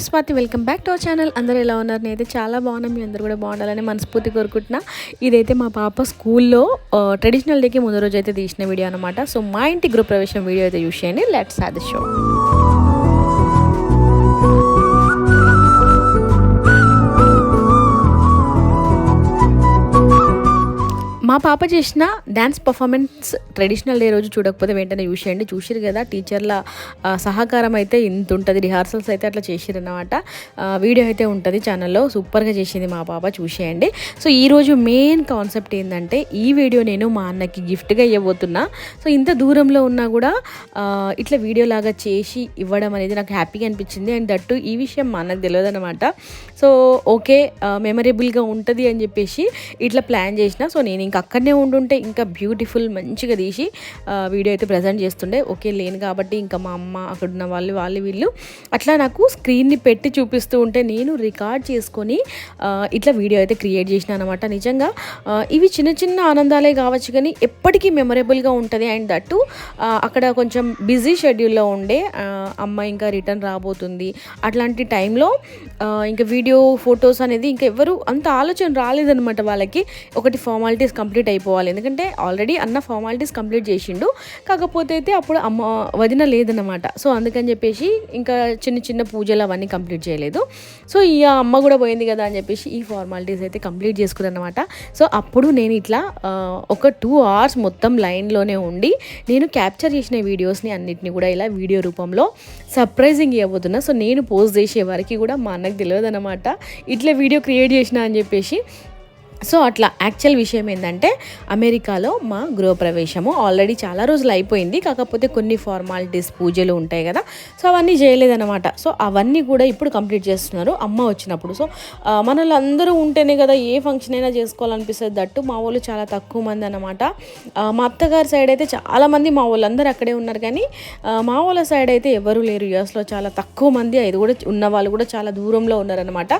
Me Swathi welcome back to our channel. అందరూ ఎలా ఉన్నారు? నేనైతే చాలా బాగున్నాను. మీ అందరూ కూడా బాగుండాలని మనస్ఫూర్తి కోరుకుంటున్నా. ఇదైతే మా పాప స్కూల్లో ట్రెడిషనల్ డేకి ముందు రోజు అయితే తీసిన వీడియో అనమాట సో మా ఇంటి గృహ ప్రవేశం వీడియో అయితే యూస్ చేయండి లెట్స్ హ్యావ్ ద షో మా పాప చేసిన డ్యాన్స్ పర్ఫార్మెన్స్ ట్రెడిషనల్ డే రోజు చూడకపోతే వెంటనే చూసేయండి చూసిరు కదా టీచర్ల సహకారం అయితే ఇంత ఉంటుంది. రిహార్సల్స్ అయితే అట్లా చేసిరన్నమాట వీడియో అయితే ఉంటుంది ఛానల్లో. సూపర్గా చేసింది మా పాప. చూసేయండి. సో ఈరోజు మెయిన్ కాన్సెప్ట్ ఏంటంటే ఈ వీడియో నేను మా అన్నకి గిఫ్ట్గా ఇవ్వబోతున్నా. సో ఇంత దూరంలో ఉన్నా కూడా ఇట్లా వీడియో లాగా చేసి ఇవ్వడం అనేది నాకు హ్యాపీగా అనిపించింది. అండ్ దట్టు ఈ విషయం మా అన్నకు తెలియదు అనమాట సో ఓకే మెమరబుల్గా ఉంటుంది అని చెప్పేసి ఇట్లా ప్లాన్ చేసిన. సో నేను ఇంకా అక్కడనే ఉండుంటే ఇంకా బ్యూటిఫుల్ మంచిగా తీసి వీడియో అయితే ప్రజెంట్ చేస్తుండే. ఓకే లేను కాబట్టి ఇంకా మా అమ్మ అక్కడున్న వాళ్ళు వాళ్ళు వీళ్ళు. అట్లా నాకు స్క్రీన్ని పెట్టి చూపిస్తూ ఉంటే నేను రికార్డ్ చేసుకొని ఇట్లా వీడియో అయితే క్రియేట్ చేసిన అనమాట నిజంగా ఇవి చిన్న చిన్న ఆనందాలే కావచ్చు కానీ ఎప్పటికీ మెమొరబుల్గా ఉంటుంది. అండ్ దట్టు అక్కడ కొంచెం బిజీ షెడ్యూల్లో ఉండే అమ్మ ఇంకా రిటర్న్ రాబోతుంది. అట్లాంటి టైంలో ఇంకా వీడియో ఫొటోస్ అనేది ఇంకా ఎవరు అంత ఆలోచన రాలేదనమాట వాళ్ళకి. ఒకటి ఫార్మాలిటీస్ కంప్లీట్ కంప్లీట్ అయిపోవాలి. ఎందుకంటే ఆల్రెడీ అన్న ఫార్మాలిటీస్ కంప్లీట్ చేసిండు. కాకపోతే అయితే అప్పుడు అమ్మ వదిన లేదన్నమాట. సో అందుకని చెప్పేసి ఇంకా చిన్న చిన్న పూజలు అవన్నీ కంప్లీట్ చేయలేదు. సో ఈ అమ్మ కూడా పోయింది కదా అని చెప్పేసి ఈ ఫార్మాలిటీస్ అయితే కంప్లీట్ చేసుకున్నానమాట సో అప్పుడు నేను ఇట్లా ఒక టూ అవర్స్ మొత్తం లైన్లోనే ఉండి నేను క్యాప్చర్ చేసిన వీడియోస్ని అన్నిటిని కూడా ఇలా వీడియో రూపంలో సర్ప్రైజింగ్ ఇవ్వబోతున్నా. సో నేను పోస్ట్ చేసే వరకు కూడా మా అన్నకు తెలియదు అనమాట ఇట్లా వీడియో క్రియేట్ చేసిన అని చెప్పేసి సో అట్లా యాక్చువల్ విషయం ఏంటంటే అమెరికాలో మా గృహప్రవేశము ఆల్రెడీ చాలా రోజులు అయిపోయింది. కాకపోతే కొన్ని ఫార్మాలిటీస్ పూజలు ఉంటాయి కదా. సో అవన్నీ చేయలేదన్నమాట. సో అవన్నీ కూడా ఇప్పుడు కంప్లీట్ చేస్తున్నారు. అమ్మ వచ్చినప్పుడు. సో మనల్ని అందరూ ఉంటేనే కదా ఏ ఫంక్షన్ అయినా చేసుకోవాలనిపిస్తుంది. దట్టు మా వాళ్ళు చాలా తక్కువ మంది అనమాట మా అత్తగారి సైడ్ అయితే చాలా మంది మా వాళ్ళందరూ అక్కడే ఉన్నారు కానీ మా వాళ్ళ సైడ్ అయితే ఎవరు లేరు. యూఎస్లో చాలా తక్కువ మంది అది కూడా ఉన్న వాళ్ళు కూడా చాలా దూరంలో ఉన్నారనమాట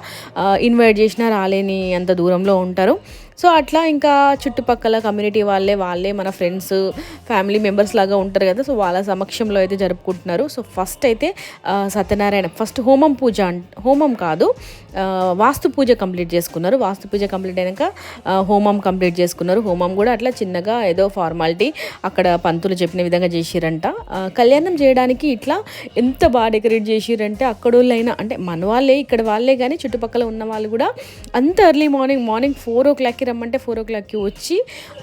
ఇన్వైట్ చేసినా రాలేని అంత దూరంలో ఉంటారు. quero సో అట్లా ఇంకా చుట్టుపక్కల కమ్యూనిటీ వాళ్ళే వాళ్ళే మన ఫ్రెండ్స్ ఫ్యామిలీ మెంబర్స్ లాగా ఉంటారు కదా. సో వాళ్ళ సమక్షంలో అయితే జరుపుకుంటున్నారు. సో ఫస్ట్ అయితే సత్యనారాయణ ఫస్ట్ హోమం పూజ అంట హోమం కాదు వాస్తు పూజ కంప్లీట్ చేసుకున్నారు. వాస్తు పూజ కంప్లీట్ అయినాక హోమం కంప్లీట్ చేసుకున్నారు. హోమం కూడా అట్లా చిన్నగా ఏదో ఫార్మాలిటీ అక్కడ పంతులు చెప్పిన విధంగా చేసిరంట. కళ్యాణం చేయడానికి ఇట్లా ఎంత బాగా డెకరేట్ చేసిరంటే అక్కడోళ్ళైనా అంటే మన వాళ్ళే ఇక్కడ వాళ్ళే కానీ చుట్టుపక్కల ఉన్న వాళ్ళు కూడా అంత ఎర్లీ మార్నింగ్ మార్నింగ్ ఫోర్ ఓ క్లాక్కి రమ్మంటే ఫోర్ ఓ క్లాక్కి వచ్చి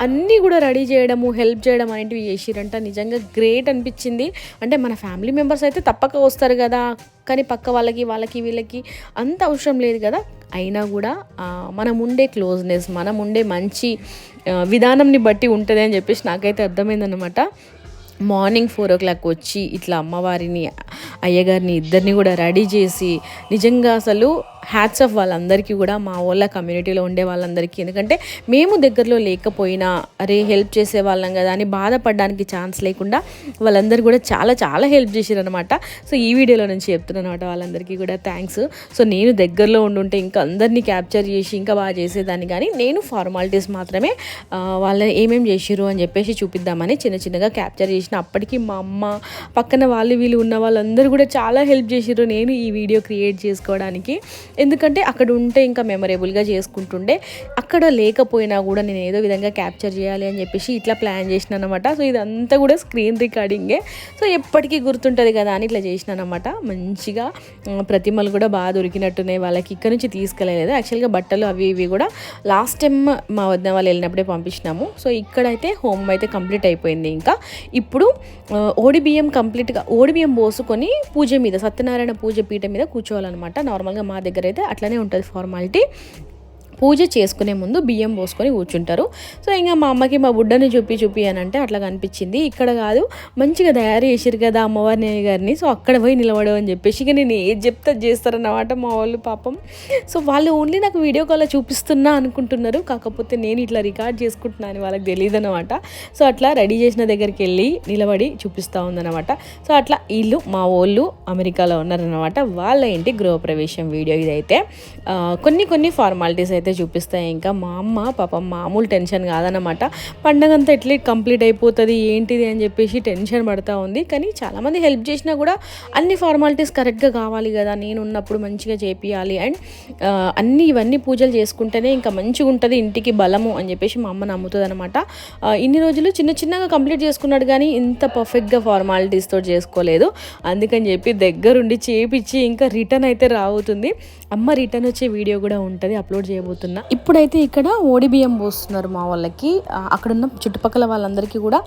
అన్నీ కూడా రెడీ చేయడము హెల్ప్ చేయడం అనేటివి చేసిరంట. నిజంగా గ్రేట్ అనిపించింది. అంటే మన ఫ్యామిలీ మెంబర్స్ అయితే తప్పక వస్తారు కదా. కానీ పక్క వాళ్ళకి వాళ్ళకి వీళ్ళకి అంత అవసరం లేదు కదా. అయినా కూడా మనం ఉండే క్లోజ్నెస్ మనం ఉండే మంచి విధానంని బట్టి ఉంటుంది అని చెప్పేసి నాకైతే అర్థమైందనమాట మార్నింగ్ ఫోర్ ఓ క్లాక్ వచ్చి ఇట్లా అమ్మవారిని అయ్యగారిని ఇద్దరిని కూడా రెడీ చేసి నిజంగా అసలు హ్యాట్స్ ఆఫ్ వాళ్ళందరికీ కూడా మా వాళ్ళ కమ్యూనిటీలో ఉండే వాళ్ళందరికీ. ఎందుకంటే మేము దగ్గరలో లేకపోయినా అరే హెల్ప్ చేసే వాళ్ళం కదా అని బాధపడడానికి ఛాన్స్ లేకుండా వాళ్ళందరూ కూడా చాలా చాలా హెల్ప్ చేశారు అనమాట సో ఈ వీడియోలో నుంచి చెప్తున్నాను అనమాట వాళ్ళందరికీ కూడా థ్యాంక్స్ సో నేను దగ్గరలో ఉండుంటే ఇంకా అందరినీ క్యాప్చర్ చేసి ఇంకా బాగా చేసేదాన్ని కానీ నేను ఫార్మాలిటీస్ మాత్రమే వాళ్ళని ఏమేం చేసిర్రు అని చెప్పేసి చూపిద్దామని చిన్న చిన్నగా క్యాప్చర్ చేసిన అప్పటికి మా అమ్మ పక్కన వాళ్ళు వీళ్ళు ఉన్న వాళ్ళందరూ కూడా చాలా హెల్ప్ చేసిర్రు. నేను ఈ వీడియో క్రియేట్ చేసుకోవడానికి. ఎందుకంటే అక్కడ ఉంటే ఇంకా మెమరబుల్గా చేసుకుంటుండే. అక్కడ లేకపోయినా కూడా నేను ఏదో విధంగా క్యాప్చర్ చేయాలి అని చెప్పేసి ఇట్లా ప్లాన్ చేసిన అనమాట సో ఇదంతా కూడా స్క్రీన్ రికార్డింగే. సో ఎప్పటికీ గుర్తుంటుంది కదా అని ఇట్లా చేసిన అనమాట మంచిగా ప్రతిమలు కూడా బాగా దొరికినట్టున్నాయి. వాళ్ళకి ఇక్కడ నుంచి తీసుకెళ్ళలేదు. యాక్చువల్గా బట్టలు అవి ఇవి కూడా లాస్ట్ టైం మా వద్ద వాళ్ళు వెళ్ళినప్పుడే పంపించినాము. సో ఇక్కడైతే హోమ్ అయితే కంప్లీట్ అయిపోయింది ఇంకా. ఇప్పుడు ఓడిబియ్యం కంప్లీట్గా ఓడిబియ్యం పోసుకొని పూజ మీద సత్యనారాయణ పూజ పీఠ మీద కూర్చోవాలన్నమాట. నార్మల్గా మా దగ్గర అయితే అట్లనే ఉంటుంది ఫార్మాలిటీ పూజ చేసుకునే ముందు బియ్యం పోసుకొని కూర్చుంటారు. సో ఇంకా మా అమ్మకి మా బుడ్డని చూపి చూపి అని అంటే అట్లా కనిపించింది. ఇక్కడ కాదు మంచిగా తయారు చేసారు కదా అమ్మవారిని గారిని. సో అక్కడ పోయి నిలబడు అని చెప్పేసి ఇక నేను ఏది చెప్తే చేస్తారన్నమాట మా వాళ్ళు పాపం. సో వాళ్ళు ఓన్లీ నాకు వీడియో కాల్లో చూపిస్తున్నా అనుకుంటున్నారు. కాకపోతే నేను ఇట్లా రికార్డ్ చేసుకుంటున్నాను వాళ్ళకి తెలియదు అనమాట సో అట్లా రెడీ చేసిన దగ్గరికి వెళ్ళి నిలబడి చూపిస్తూ ఉందన్నమాట. సో అట్లా వీళ్ళు మా వాళ్ళు అమెరికాలో ఉన్నారనమాట వాళ్ళ ఇంటి గృహప్రవేశం వీడియో ఇదైతే. కొన్ని కొన్ని ఫార్మాలిటీస్ అయితే అయితే చూపిస్తాయి. ఇంకా మా అమ్మ పాపం మామూలు టెన్షన్ కాదనమాట పండగ అంతా ఎట్లా కంప్లీట్ అయిపోతుంది ఏంటిది అని చెప్పేసి టెన్షన్ పడతా ఉంది. కానీ చాలామంది హెల్ప్ చేసినా కూడా అన్ని ఫార్మాలిటీస్ కరెక్ట్గా కావాలి కదా. నేను ఉన్నప్పుడు మంచిగా చేపియాలి. అండ్ అన్ని ఇవన్నీ పూజలు చేసుకుంటేనే ఇంకా మంచిగా ఉంటుంది ఇంటికి బలము అని చెప్పేసి మా అమ్మ నమ్ముతుంది అనమాట ఇన్ని రోజులు చిన్న చిన్నగా కంప్లీట్ చేసుకున్నాడు కానీ ఇంత పర్ఫెక్ట్గా ఫార్మాలిటీస్తో చేసుకోలేదు. అందుకని చెప్పి దగ్గరుండి చేపించి ఇంకా రిటర్న్ అయితే రావుతుంది. అమ్మ రిటర్న్ వచ్చే వీడియో కూడా ఉంటుంది అప్లోడ్ అడుగుతున్నా ఇప్పుడైతే ఇక్కడ ఓడి బియ్యం పోస్తున్నారు మా వాళ్ళకి. అక్కడున్న చుట్టుపక్కల వాళ్ళందరికీ కూడా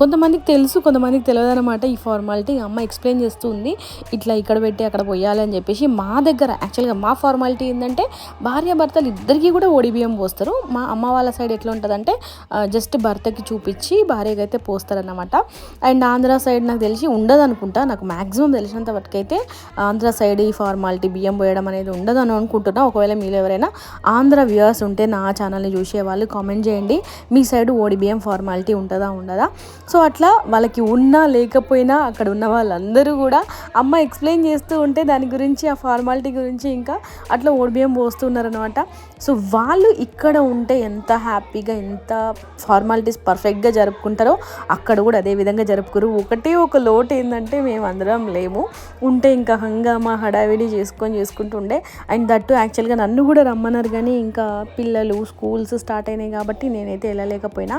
కొంతమందికి తెలుసు కొంతమందికి తెలియదు అనమాట ఈ ఫార్మాలిటీ. అమ్మ ఎక్స్ప్లెయిన్ చేస్తుంది ఇట్లా ఇక్కడ పెట్టి అక్కడ పోయాలి అని చెప్పేసి. మా దగ్గర యాక్చువల్గా మా ఫార్మాలిటీ ఏంటంటే భార్య భర్తలు ఇద్దరికీ కూడా ఓడి బియ్యం పోస్తారు. మా అమ్మ వాళ్ళ సైడ్ ఎట్లా ఉంటుందంటే జస్ట్ భర్తకి చూపించి భార్యకి అయితే పోస్తారన్నమాట. అండ్ ఆంధ్ర సైడ్ నాకు తెలిసి ఉండదు అనుకుంటా నాకు మ్యాక్సిమం తెలిసినంత వరకైతే ఆంధ్ర సైడ్ ఈ ఫార్మాలిటీ బియ్యం పోయడం అనేది ఉండదు అని అనుకుంటున్నా. ఒకవేళ మీరు ఎవరైనా ఆంధ్ర వ్యూవర్స్ ఉంటే నా ఛానల్ని చూసే వాళ్ళు కామెంట్ చేయండి. మీ సైడ్ ఓడిబిఎం ఫార్మాలిటీ ఉంటుందా ఉండదా? సో అట్లా వాళ్ళకి ఉన్నా లేకపోయినా అక్కడ ఉన్న వాళ్ళందరూ కూడా అమ్మ ఎక్స్ప్లెయిన్ చేస్తూ ఉంటే దాని గురించి ఆ ఫార్మాలిటీ గురించి ఇంకా అట్లా ఓడిబిఎం పోస్తున్నారనమాట సో వాళ్ళు ఇక్కడ ఉంటే ఎంత హ్యాపీగా ఎంత ఫార్మాలిటీస్ పర్ఫెక్ట్గా జరుపుకుంటారో అక్కడ కూడా అదే విధంగా జరుపుకోరు. ఒకటే ఒక లోటు ఏంటంటే మేము అందరం లేము. ఉంటే ఇంకా హంగామా హడావిడి చేసుకొని చేసుకుంటుండే అండ్ దట్టు యాక్చువల్గా నన్ను కూడా రమ్మన్నారు కానీ ఇంకా పిల్లలు స్కూల్స్ స్టార్ట్ అయినాయి కాబట్టి నేనైతే వెళ్ళలేకపోయినా.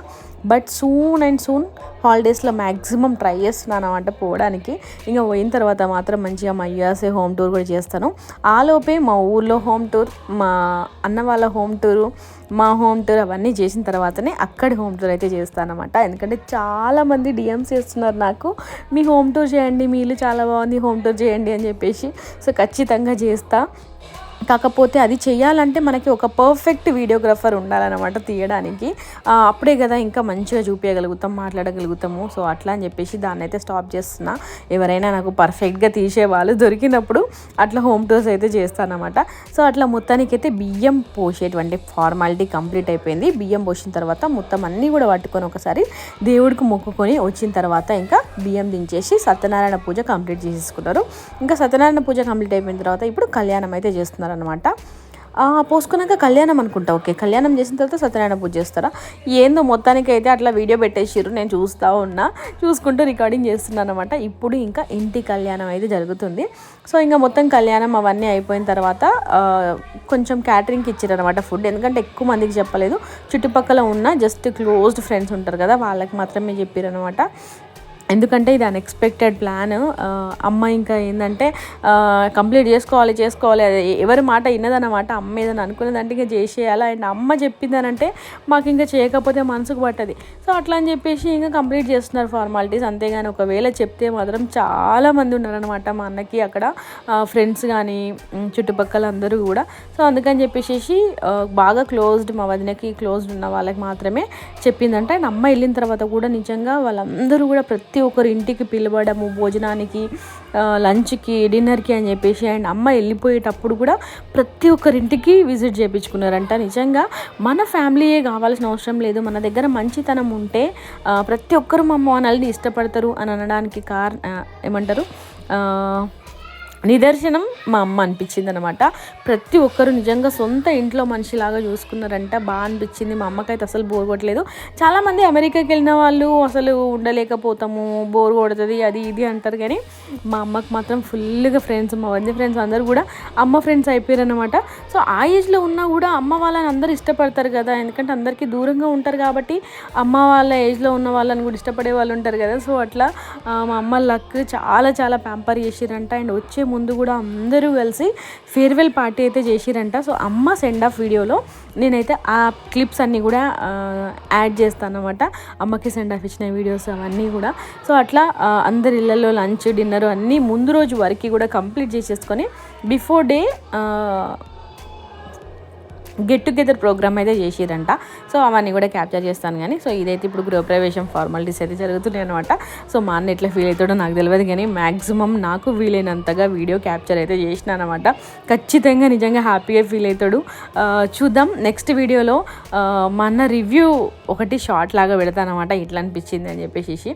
బట్ సూన్ అండ్ సూన్ హాలిడేస్లో మ్యాక్సిమం ట్రై చేస్తున్నాను అనమాట పోవడానికి. ఇంకా పోయిన తర్వాత మాత్రం మంచిగా మా యూఎస్ఏ హోమ్ టూర్ కూడా చేస్తాను. ఆలోపే మా ఊర్లో హోమ్ టూర్ మా అన్న వాళ్ళ హోమ్ టూరు మా హోమ్ టూర్ అవన్నీ చేసిన తర్వాతనే అక్కడి హోమ్ టూర్ అయితే చేస్తాను అనమాట ఎందుకంటే చాలామంది డిఎమ్స్ చేస్తున్నారు నాకు. మీ హోమ్ టూర్ చేయండి మీ ఇల్లు చాలా బాగుంది హోమ్ టూర్ చేయండి అని చెప్పేసి. సో ఖచ్చితంగా చేస్తా. కాకపోతే అది చేయాలంటే మనకి ఒక పర్ఫెక్ట్ వీడియోగ్రాఫర్ ఉండాలన్నమాట తీయడానికి. అప్పుడే కదా ఇంకా మంచిగా చూపించగలుగుతాం మాట్లాడగలుగుతాము. సో అట్లా అని చెప్పేసి దాన్ని అయితే స్టాప్ చేస్తున్నా. ఎవరైనా నాకు పర్ఫెక్ట్గా తీసే వాళ్ళు దొరికినప్పుడు అట్లా హోమ్ టూర్స్ అయితే చేస్తానమాట సో అట్లా మొత్తానికి అయితే బియ్యం పోసేటువంటి ఫార్మాలిటీ కంప్లీట్ అయిపోయింది. బియ్యం పోసిన తర్వాత మొత్తం అన్నీ కూడా పట్టుకొని ఒకసారి దేవుడికి మొక్కుకొని వచ్చిన తర్వాత ఇంకా బియ్యం దించేసి సత్యనారాయణ పూజ కంప్లీట్ చేసేసుకున్నారు. ఇంకా సత్యనారాయణ పూజ కంప్లీట్ అయిపోయిన తర్వాత ఇప్పుడు కళ్యాణం అయితే చేస్తున్నారు అనమాట పోసుకున్నాక కళ్యాణం అనుకుంటా. ఓకే కళ్యాణం చేసిన తర్వాత సత్యనారాయణ పూజ చేస్తారా? ఏందో మొత్తానికి అయితే అట్లా వీడియో పెట్టేసిర్రు నేను చూస్తూ ఉన్నా చూసుకుంటూ రికార్డింగ్ చేస్తున్నాను అనమాట ఇప్పుడు ఇంకా ఇంటి కళ్యాణం అయితే జరుగుతుంది. సో ఇంకా మొత్తం కళ్యాణం అవన్నీ అయిపోయిన తర్వాత కొంచెం క్యాటరింగ్కి ఇచ్చారనమాట ఫుడ్ ఎందుకంటే ఎక్కువ మందికి చెప్పలేదు. చుట్టుపక్కల ఉన్న జస్ట్ క్లోజ్డ్ ఫ్రెండ్స్ ఉంటారు కదా వాళ్ళకి మాత్రమే చెప్పారనమాట ఎందుకంటే ఇది అన్ఎక్స్పెక్టెడ్ ప్లాన్ అమ్మ ఇంకా ఏంటంటే కంప్లీట్ చేసుకోవాలి చేసుకోవాలి. అది ఎవరి మాట విన్నదన్నమాట. అమ్మ ఏదైనా అనుకున్నదంటే ఇంకా చేసేయాలి. అండ్ అమ్మ చెప్పిందనంటే మాకు ఇంకా చేయకపోతే మనసుకు పట్టది. సో అట్లా అని చెప్పేసి ఇంకా కంప్లీట్ చేస్తున్నారు ఫార్మాలిటీస్ అంతేగాని ఒకవేళ చెప్తే మాత్రం చాలా మంది ఉన్నారనమాట మా అన్నకి అక్కడ. ఫ్రెండ్స్ కానీ చుట్టుపక్కల అందరూ కూడా. సో అందుకని చెప్పేసి బాగా క్లోజ్డ్ మా వదినకి క్లోజ్డ్ ఉన్న వాళ్ళకి మాత్రమే చెప్పిందంటే. అండ్ అమ్మ వెళ్ళిన తర్వాత కూడా నిజంగా వాళ్ళందరూ కూడా ప్రతి ఒక్కరు ఇంటికి పిలవడము భోజనానికి లంచ్కి డిన్నర్కి అని చెప్పేసి అండ్ అమ్మ వెళ్ళిపోయేటప్పుడు కూడా ప్రతి ఒక్కరింటికి విజిట్ చేయించుకున్నారంట నిజంగా మన ఫ్యామిలీయే కావాల్సిన అవసరం లేదు. మన దగ్గర మంచితనం ఉంటే ప్రతి ఒక్కరు మా అమ్మ వాళ్ళని ఇష్టపడతారు అని అనడానికి కారణం ఏమంటారు? నిదర్శనం మా అమ్మ అనిపించింది అనమాట ప్రతి ఒక్కరు నిజంగా సొంత ఇంట్లో మనిషిలాగా చూసుకున్నారంట. బాగా అనిపించింది. మా అమ్మకైతే అసలు బోర్ కొట్టలేదు. చాలామంది అమెరికాకి వెళ్ళిన వాళ్ళు అసలు ఉండలేకపోతాము. బోర్ కొడుతుంది అది ఇది అంటారు. కానీ మా అమ్మకి మాత్రం ఫుల్గా ఫ్రెండ్స్ మా వంది ఫ్రెండ్స్ అందరూ కూడా అమ్మ ఫ్రెండ్స్ అయిపోయారు అనమాట సో ఆ ఏజ్లో ఉన్నా కూడా అమ్మ వాళ్ళని అందరూ ఇష్టపడతారు కదా. ఎందుకంటే అందరికీ దూరంగా ఉంటారు కాబట్టి అమ్మ వాళ్ళ ఏజ్లో ఉన్న వాళ్ళని కూడా ఇష్టపడే వాళ్ళు ఉంటారు కదా. సో అట్లా మా అమ్మ లక్ చాలా చాలా ప్యాంపర్ చేసిరంట అండ్ వచ్చే ముందు కూడా అందరూ కలిసి ఫేర్వెల్ పార్టీ అయితే చేసిరంట. సో అమ్మ సెండ్ ఆఫ్ వీడియోలో నేనైతే ఆ క్లిప్స్ అన్నీ కూడా యాడ్ చేస్తాను అనమాట అమ్మకి సెండ్ ఆఫ్ ఇచ్చిన వీడియోస్ అవన్నీ కూడా. సో అట్లా అందరి ఇళ్ళల్లో లంచ్ డిన్నర్ అన్నీ ముందు రోజు వరకు కూడా కంప్లీట్ చేసేసుకొని before day get together programme అయితే చేసిరంట సో అవన్నీ కూడా క్యాప్చర్ చేస్తాను కానీ సో ఇదైతే ఇప్పుడు గృహప్రవేశం ఫార్మాలిటీస్ అయితే జరుగుతున్నాయి అనమాట సో మా అన్న ఎట్లా ఫీల్ అవుతాడో నాకు తెలియదు కానీ మ్యాక్సిమం నాకు వీలైనంతగా వీడియో క్యాప్చర్ అయితే చేసిన అనమాట ఖచ్చితంగా నిజంగా హ్యాపీగా ఫీల్ అవుతాడు. చూద్దాం. నెక్స్ట్ వీడియోలో మా అన్న రివ్యూ ఒకటి షార్ట్ లాగా పెడతానమాట ఇట్లా అనిపించింది అని చెప్పేసి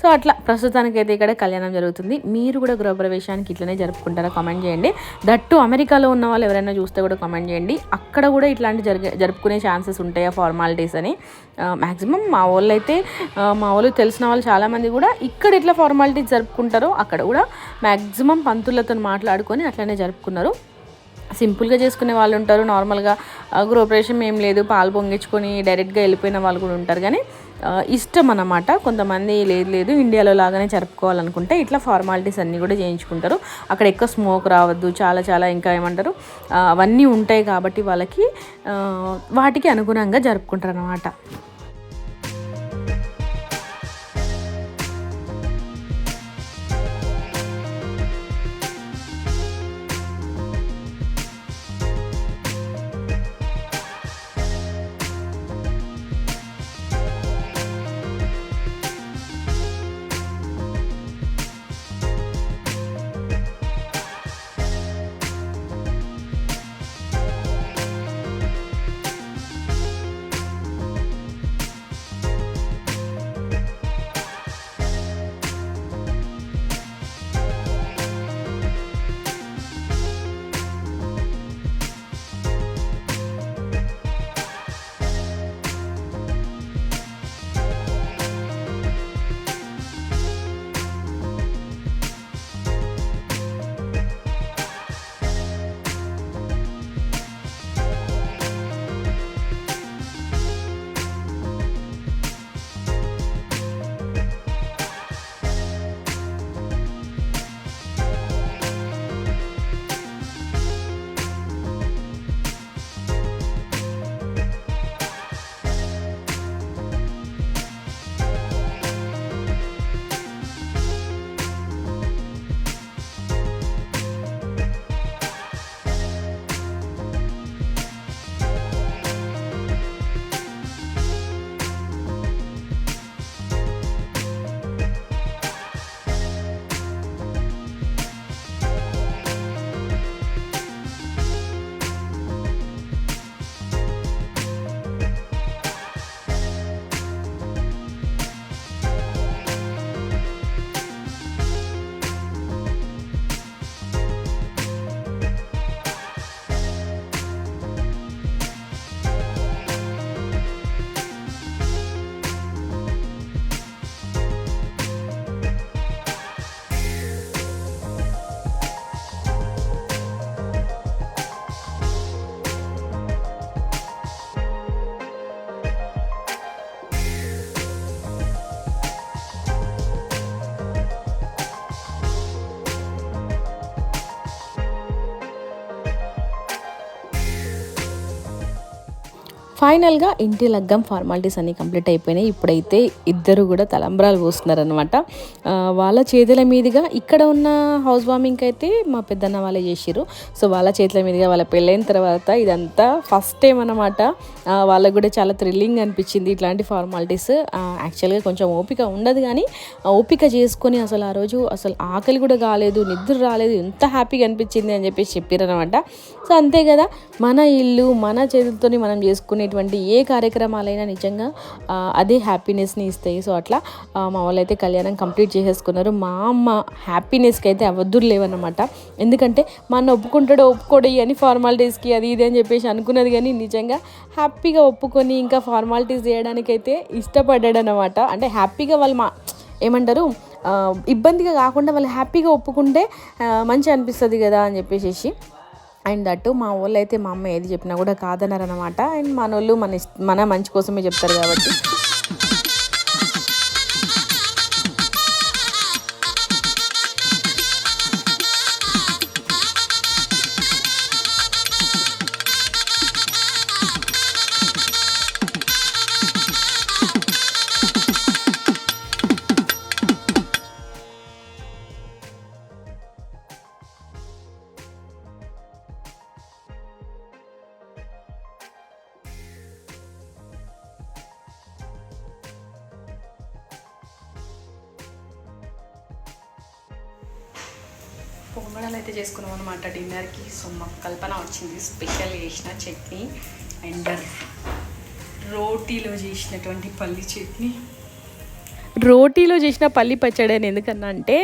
సో అట్లా ప్రస్తుతానికి అయితే ఇక్కడ కళ్యాణం జరుగుతుంది. మీరు కూడా గృహప్రవేశానికి ఇట్లనే జరుపుకుంటారా? కామెంట్ చేయండి. దట్టు అమెరికాలో ఉన్న వాళ్ళు ఎవరైనా చూస్తే కూడా కామెంట్ చేయండి. అక్కడ కూడా కూడా ఇట్లాంటి జరిగే జరుపుకునే ఛాన్సెస్ ఉంటాయి ఆ ఫార్మాలిటీస్ అని. మ్యాక్సిమం మా వాళ్ళు అయితే మా వాళ్ళు తెలిసిన వాళ్ళు చాలామంది కూడా ఇక్కడ ఎట్లా ఫార్మాలిటీస్ జరుపుకుంటారో అక్కడ కూడా మ్యాక్సిమం పంతులతో మాట్లాడుకొని అట్లనే జరుపుకున్నారు. సింపుల్గా చేసుకునే వాళ్ళు ఉంటారు నార్మల్గా ఆ, గృహప్రవేశం ఏం లేదు పాలు పొంగించుకొని డైరెక్ట్గా వెళ్ళిపోయిన వాళ్ళు కూడా ఉంటారు. కానీ ఇష్టం అన్నమాట కొంతమంది లేదు లేదు ఇండియాలో లాగానే జరుపుకోవాలనుకుంటే ఇట్లా ఫార్మాలిటీస్ అన్నీ కూడా చేయించుకుంటారు. అక్కడ ఎక్కువ స్మోక్ రావద్దు చాలా చాలా ఇంకా ఏమంటారు అవన్నీ ఉంటాయి కాబట్టి వాళ్ళకి వాటికి అనుగుణంగా జరుపుకుంటారు అన్నమాట ఫైనల్గా ఇంటి లగ్గం ఫార్మాలిటీస్ అన్నీ కంప్లీట్ అయిపోయినాయి. ఇప్పుడైతే ఇద్దరు కూడా తలంబ్రాలు పోస్తున్నారనమాట వాళ్ళ చేతుల మీదుగా ఇక్కడ ఉన్న హౌస్ వార్మింగ్ అయితే మా పెద్దన్న వాళ్ళే చేసిర్రు. సో వాళ్ళ చేతుల మీదుగా వాళ్ళ పెళ్ళైన తర్వాత ఇదంతా ఫస్ట్ టైం అనమాట వాళ్ళకు కూడా చాలా థ్రిల్లింగ్ అనిపించింది ఇట్లాంటి ఫార్మాలిటీస్. యాక్చువల్గా కొంచెం ఓపిక ఉండదు కానీ ఓపిక చేసుకొని అసలు ఆ రోజు అసలు ఆకలి కూడా కాలేదు నిద్ర రాలేదు ఎంత హ్యాపీగా అనిపించింది అని చెప్పేసి చెప్పారనమాట సో అంతే కదా మన ఇల్లు మన చేతులతోని మనం చేసుకునే చేసుకునేటువంటి ఏ కార్యక్రమాలైనా నిజంగా అదే హ్యాపీనెస్ని ఇస్తాయి సో అట్లా మా వాళ్ళు అయితే కళ్యాణం కంప్లీట్ చేసేసుకున్నారు. మా అమ్మ హ్యాపీనెస్కి అయితే అవద్దులు లేవన్నమాట. ఎందుకంటే మా అన్న ఒప్పుకుంటాడో ఒప్పుకోడు అని ఫార్మాలిటీస్కి అది ఇది అని చెప్పేసి అనుకున్నది కానీ నిజంగా హ్యాపీగా ఒప్పుకొని ఇంకా ఫార్మాలిటీస్ చేయడానికైతే ఇష్టపడ్డాడు అనమాట అంటే హ్యాపీగా వాళ్ళు మా ఏమంటారు ఇబ్బందిగా కాకుండా వాళ్ళు హ్యాపీగా ఒప్పుకుంటే మంచి మంచిగా అనిపిస్తుంది కదా అని చెప్పేసి అండ్ దట్టు మా వాళ్ళు అయితే మా అమ్మ ఏది చెప్పినా కూడా కాదన్నారు అనమాట అండ్ మన వాళ్ళు మన మన మంచి కోసమే చెప్తారు కాబట్టి. వచ్చింది స్పెషల్ చేసిన చట్నీ. అండ్ రోటీలో చేసినటువంటి పల్లి చట్నీ. రోటీలో చేసిన పల్లి పచ్చడి అని ఎందుకన్నా అంటే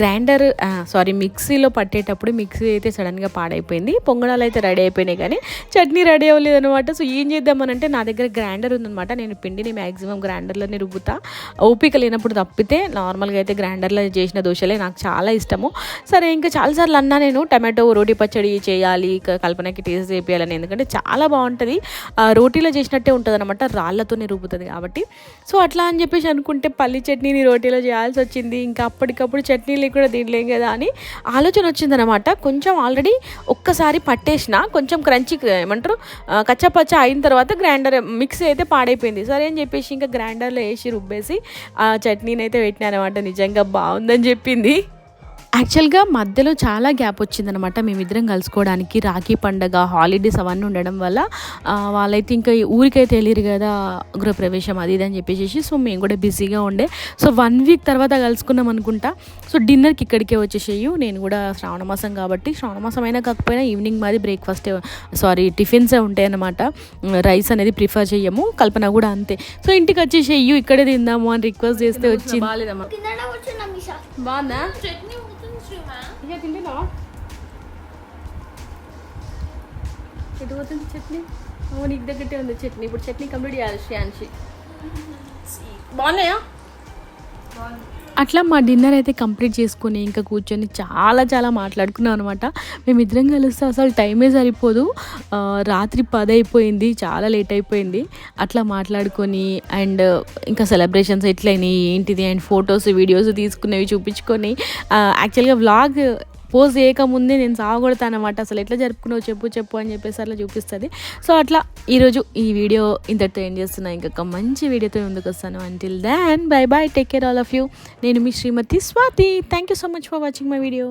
గ్రైండర్ సారీ మిక్సీలో పట్టేటప్పుడు మిక్సీ అయితే సడన్గా పాడైపోయింది. పొంగడాలు అయితే రెడీ అయిపోయినాయి కానీ చట్నీ రెడీ అవ్వలేదు అనమాట సో ఏం చేద్దామనంటే నా దగ్గర గ్రైండర్ ఉందనమాట నేను పిండిని మ్యాక్సిమం గ్రైండర్లోనే రుబ్బుతా. ఓపిక లేనప్పుడు తప్పితే నార్మల్గా అయితే గ్రైండర్లో చేసిన దోశలే నాకు చాలా ఇష్టము. సరే ఇంకా చాలాసార్లు అన్నా నేను టమాటో రోటీ పచ్చడి చేయాలి కల్పనకి టేస్ట్ చేయాలని ఎందుకంటే చాలా బాగుంటుంది. ఆ, రోటీలో చేసినట్టే ఉంటుంది అనమాట రాళ్ళతోనే రుబ్బుతుంది కాబట్టి. సో అట్లా అని చెప్పేసి అనుకుంటే పల్లి చట్నీని రోటీలో చేయాల్సి వచ్చింది. ఇంకా అప్పటికప్పుడు చట్నీలు కూడా తినలేం కదా అని ఆలోచన వచ్చిందనమాట కొంచెం ఆల్రెడీ ఒక్కసారి పట్టేసిన కొంచెం క్రంచి ఏమంటారు కచ్చపచ్చ అయిన తర్వాత గ్రైండర్ మిక్సీ అయితే పాడైపోయింది. సరే అని చెప్పేసి ఇంకా గ్రైండర్లో వేసి రుబ్బేసి ఆ చట్నీని అయితే పెట్టినా అనమాట నిజంగా బాగుందని చెప్పింది. యాక్చువల్గా మధ్యలో చాలా గ్యాప్ వచ్చిందనమాట మేమిద్దరం కలుసుకోవడానికి రాఖీ పండగ హాలిడేస్ అవన్నీ ఉండడం వల్ల వాళ్ళైతే ఇంకా ఈ ఊరికైతే వెళ్ళారు కదా గృహప్రవేశం అది ఇది అని చెప్పేసి సో మేము కూడా బిజీగా ఉండే. సో వన్ వీక్ తర్వాత కలుసుకున్నాం అనుకుంటా. సో డిన్నర్కి ఇక్కడికే వచ్చేసేయు. నేను కూడా శ్రావణ మాసం కాబట్టి శ్రావణ మాసం అయినా కాకపోయినా ఈవినింగ్ మాది బ్రేక్ఫాస్ట్ సారీ టిఫిన్సే ఉంటాయి అనమాట రైస్ అనేది ప్రిఫర్ చెయ్యము కల్పన కూడా అంతే. సో ఇంటికి వచ్చేసేయు ఇక్కడే తిందాము అని రిక్వెస్ట్ చేస్తే వచ్చింది. బాగుందా? చట్నీ ఇక తింటున్నావా ఎటు పోతుంది చట్నీ ఓ నీకు దగ్గరే ఉంది చట్నీ ఇప్పుడు చట్నీ కంప్లీట్ చేయాలి శ్రేయాన్షి బాగున్నాయా అట్లా మా డిన్నర్ అయితే కంప్లీట్ చేసుకుని ఇంకా కూర్చొని చాలా చాలా మాట్లాడుకున్నాం అనమాట మేమిద్దరం కలిస్తే అసలు టైమే సరిపోదు. రాత్రి పది అయిపోయింది చాలా లేట్ అయిపోయింది. అట్లా మాట్లాడుకొని అండ్ ఇంకా సెలబ్రేషన్స్ ఎట్లయినాయి ఏంటిది? అండ్ ఫొటోస్ వీడియోస్ తీసుకునేవి చూపించుకొని యాక్చువల్గా వ్లాగ్ పోజ్ చేయకముందే నేను సాగొడతాను అనమాట అసలు ఎట్లా జరుపుకున్నావు చెప్పు చెప్పు అని చెప్పేసి అట్లా చూపిస్తుంది. సో అట్లా ఈరోజు ఈ వీడియో ఇంతటితో ఏం చేస్తున్నా. ఇంకొక మంచి వీడియోతో ముందుకు వస్తాను. Until then bye bye take care all of you నేను మీ Shrimati Swathi. Thank you so much for watching my video